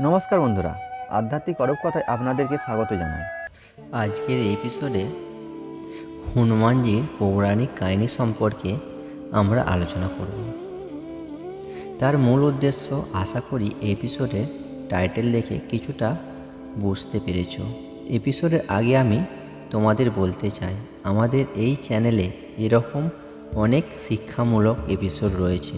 নমস্কার বন্ধুরা, আধ্যাত্মিক অরব কথায় আপনাদেরকে স্বাগত জানাই। আজকের এপিসোডে হনুমানজির পৌরাণিক কাহিনী সম্পর্কে আমরা আলোচনা করব। তার মূল উদ্দেশ্য, আশা করি এই এপিসোডে টাইটেল দেখে কিছুটা বুঝতে পেরেছ। এপিসোডের আগে আমি তোমাদের বলতে চাই, আমাদের এই চ্যানেলে এরকম অনেক শিক্ষামূলক এপিসোড রয়েছে।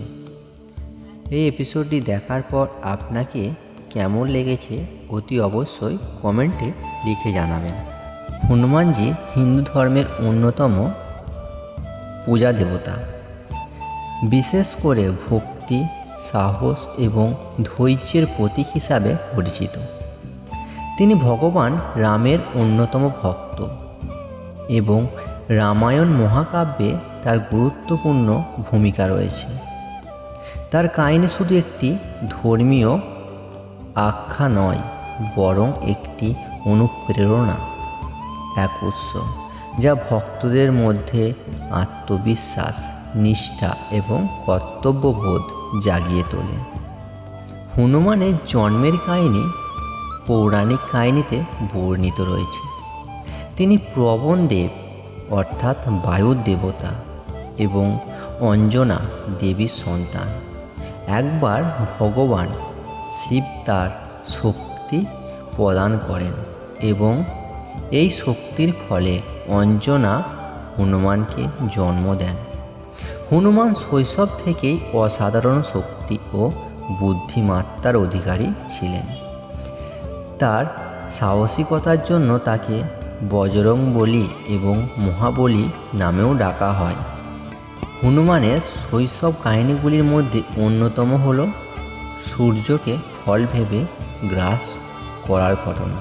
এই এপিসোডটি দেখার পর আপনাকে কেমন লেগেছে অতি অবশ্যই কমেন্টে লিখে জানাবেন। হনুমানজি হিন্দু ধর্মের অন্যতম পূজা দেবতা। বিশেষ করে ভক্তি, সাহস এবং ধৈর্যের প্রতীক হিসাবে পরিচিত। তিনি ভগবান রামের অন্যতম ভক্ত এবং রামায়ণ মহাকাব্যে তার গুরুত্বপূর্ণ ভূমিকা রয়েছে। তার কাহিনী শুধু একটি ধর্মীয় আখ্যা নয়, বরং একটি অনুপ্রেরণা, এক উৎস, যা ভক্তদের মধ্যে আত্মবিশ্বাস, নিষ্ঠা এবং কর্তব্যবোধ জাগিয়ে তোলে। হনুমানের জন্মের কাহিনী পৌরাণিক কাহিনীতে বর্ণিত রয়েছে। তিনি প্রবণ দেব, অর্থাৎ বায়ুর দেবতা এবং অঞ্জনা দেবীর সন্তান। একবার ভগবান শিব তার শক্তি প্রদান করেন এবং এই শক্তির ফলে অঞ্জনা হনুমানকে জন্ম দেন। হনুমান শৈশব থেকেই অসাধারণ শক্তি ও বুদ্ধিমাত্রার অধিকারী ছিলেন। তার সাহসিকতার জন্য তাকে বজরং বলি এবং মহাবলী নামেও ডাকা হয়। হনুমানের শৈশব কাহিনীগুলির মধ্যে অন্যতম হল সূর্যকে ফল ভেবে গ্রাস করার ঘটনা।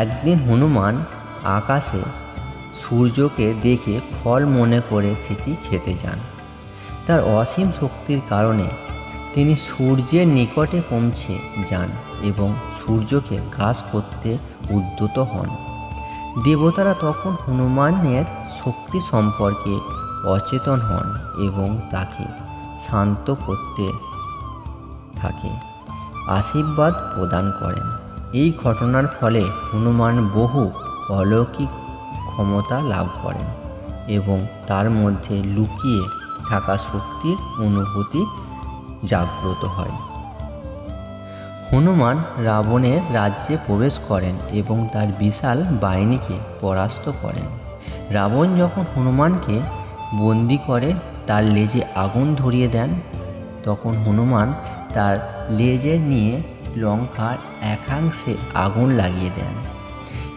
একদিন হনুমান আকাশে সূর্যকে দেখে ফল মনে করে সেটি খেতে যান। তার অসীম শক্তির কারণে তিনি সূর্যের নিকটে পৌঁছে যান এবং সূর্যকে গ্রাস করতে উদ্যত হন। দেবতারা তখন হনুমানের শক্তি সম্পর্কে অচেতন হন এবং তাকে শান্ত করতে থাকে। আশীর্বাদ প্রদান করেন। এই ঘটনার ফলে হনুমান বহু অলৌকিক ক্ষমতা লাভ করেন এবং তার মধ্যে লুকিয়ে থাকা শক্তির অনুভূতি জাগ্রত হয়। হনুমান রাবণের রাজ্যে প্রবেশ করেন এবং তার বিশাল বাহিনীকে পরাস্ত করেন। রাবণ যখন হনুমানকে বন্দি করে তার লেজে আগুন ধরিয়ে দেন, তখন হনুমান তার লেজে নিয়ে লঙ্কার একাংশে আগুন লাগিয়ে দেন।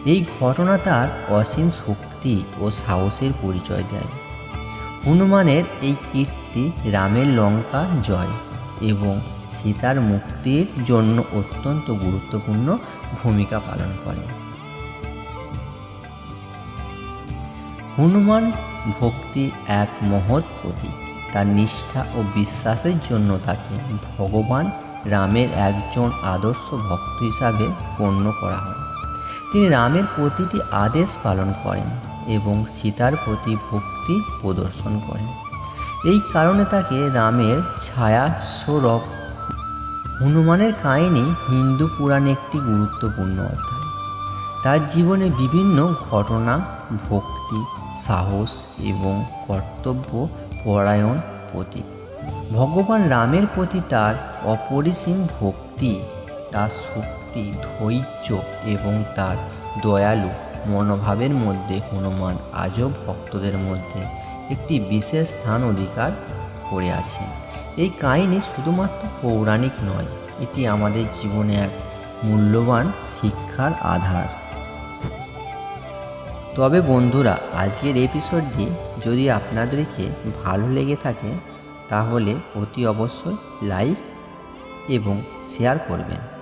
এই ঘটনা তার অসীম শক্তি ও সাহসের পরিচয় দেয়। হনুমানের এই কীর্তি রামের লঙ্কা জয় এবং সীতার মুক্তির জন্য অত্যন্ত গুরুত্বপূর্ণ ভূমিকা পালন করে। হনুমান ভক্তি এক মহৎ প্রতীক। তার নিষ্ঠা ও বিশ্বাসের জন্য তাকে ভগবান রামের একজন আদর্শ ভক্ত হিসাবে গণ্য করা হয়। তিনি রামের প্রতিটি আদেশ পালন করেন এবং সীতার প্রতি ভক্তি প্রদর্শন করেন। এই কারণে তাকে রামের ছায়া স্বরূপ হনুমানের কাহিনী হিন্দু পুরাণে একটি গুরুত্বপূর্ণ অধ্যায়। তার জীবনে বিভিন্ন ঘটনা, ভক্তি, সাহস এবং কর্তব্য পরায়ণ প্রতীক ভগবান রামের প্রতি তার অপরিসীম ভক্তি, তার শক্তি, ধৈর্য এবং তার দয়ালু মনোভাবের মধ্যে হনুমান আজও ভক্তদের মধ্যে একটি বিশেষ স্থান অধিকার করে আছেন। এই কাহিনী শুধুমাত্র পৌরাণিক নয়, এটি আমাদের জীবনে এক মূল্যবান শিক্ষার আধার। তবে বন্ধুরা, আজকের এপিসোডটি যদি আপনাদেরকে ভালো লেগে থাকে, তাহলে অতি অবশ্যই লাইক এবং শেয়ার করবেন।